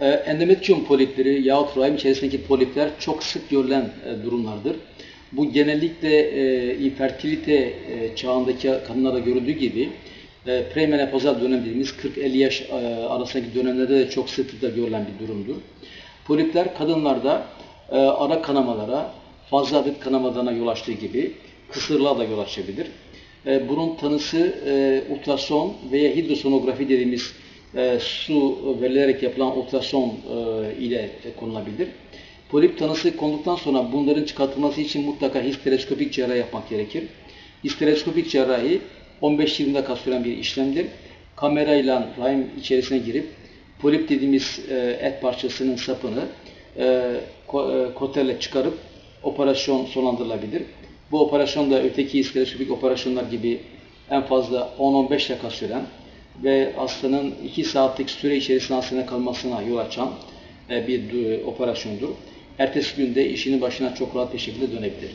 E, endometrium polipleri yahut rahim içerisindeki polipler çok sık görülen e, durumlardır. Bu genellikle e, infertilite e, çağındaki kadınlarda görüldüğü gibi e, premenopozal dönem dediğimiz 40-50 yaş arasındaki dönemlerde de çok sıklıkla görülen bir durumdur. Polipler kadınlarda ara kanamalara, fazla adet kanamalarına yol açtığı gibi kısırlığa da yol açabilir. E, bunun tanısı ultrason veya hidrosonografi dediğimiz e, su verilerek yapılan ultrason e, ile konulabilir. Polip tanısı konduktan sonra bunların çıkartılması için mutlaka histereskopik cerrahi yapmak gerekir. Histereskopik cerrahi 15-20 dakika süren bir işlemdir. Kamerayla rahim içerisine girip polip dediğimiz e, et parçasının sapını e, e, kotelle çıkarıp operasyon sonlandırılabilir. Bu operasyon da öteki histereskopik operasyonlar gibi en fazla 10-15 dakika süren ve hastanın 2 saatlik süre içerisinde hastanede kalmasına yol açan e, bir du- operasyondur. Ertesi günde işinin başına çok rahat bir şekilde dönebilir.